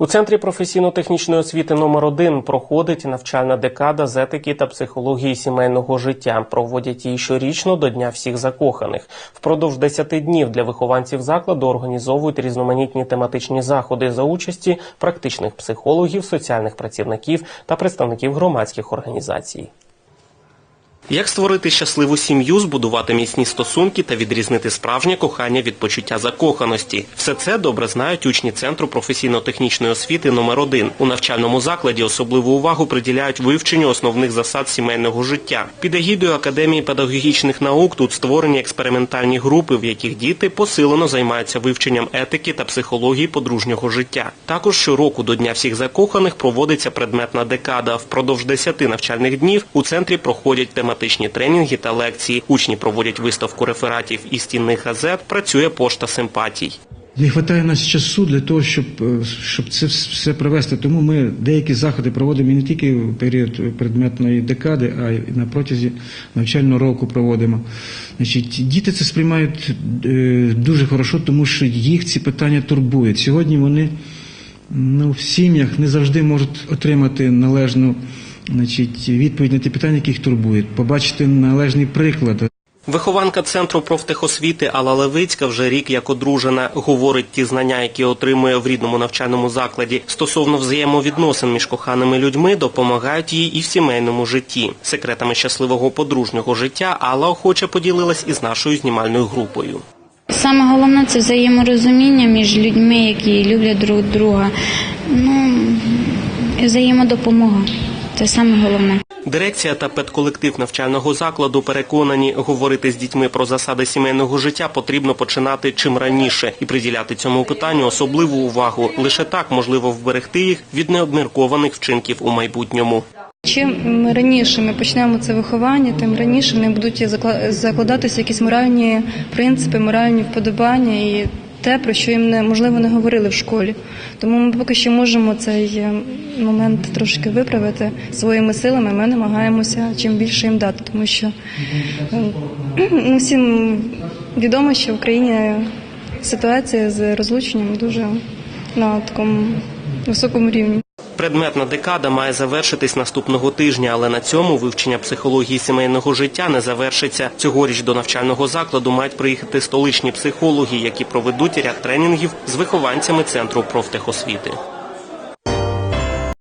У центрі професійно-технічної освіти номер 1 проходить навчальна декада з етики та психології сімейного життя. Проводять її щорічно до Дня всіх закоханих. Впродовж 10 днів для вихованців закладу організовують різноманітні тематичні заходи за участі практичних психологів, соціальних працівників та представників громадських організацій. Як створити щасливу сім'ю, збудувати міцні стосунки та відрізнити справжнє кохання від почуття закоханості? Все це добре знають учні центру професійно-технічної освіти номер 1 У навчальному закладі особливу увагу приділяють вивченню основних засад сімейного життя. Під егідою Академії педагогічних наук тут створені експериментальні групи, в яких діти посилено займаються вивченням етики та психології подружнього життя. Також щороку до Дня всіх закоханих проводиться предметна декада. Впродовж 10 навчальних днів у центрі проходять тематичні тренінги та лекції. Учні проводять виставку рефератів і стінних газет. Працює пошта симпатій. Не вистачає нас часу для того, щоб, е, щоб це все провести. Тому ми деякі заходи проводимо не тільки в період предметної декади, а й на протязі навчального року проводимо. Значить, діти це сприймають е, дуже хорошо, тому що їх ці питання турбують. Сьогодні вони ну, в сім'ях не завжди можуть отримати належну значить, відповідь на ті питання, які їх турбують, побачити належний приклад. Вихованка центру профтехосвіти Алла Левицька вже рік як одружена. Говорить, ті знання, які отримує в рідному навчальному закладі стосовно взаємовідносин між коханими людьми, допомагають їй і в сімейному житті. Секретами щасливого подружнього життя Алла охоче поділилась із нашою знімальною групою. Саме головне це взаєморозуміння між людьми, які люблять друг друга. Ну взаємодопомога. Це саме головне. Дирекція та педколектив навчального закладу переконані, говорити з дітьми про засади сімейного життя потрібно починати чим раніше і приділяти цьому питанню особливу увагу. Лише так можливо вберегти їх від необміркованих вчинків у майбутньому. Чим раніше ми почнемо це виховання, тим раніше не будуть закла- закладатися якісь моральні принципи, моральні вподобання і те, про що їм не можливо не говорили в школі. Тому ми поки що можемо цей е, момент трошки виправити своїми силами. Ми намагаємося чим більше їм дати, тому що е, ну, всім відомо, що в Україні ситуація з розлученням дуже на такому високому рівні. Предметна декада має завершитись наступного тижня, але на цьому вивчення психології сімейного життя не завершиться. Цьогоріч до навчального закладу мають приїхати столичні психологи, які проведуть ряд тренінгів з вихованцями центру профтехосвіти.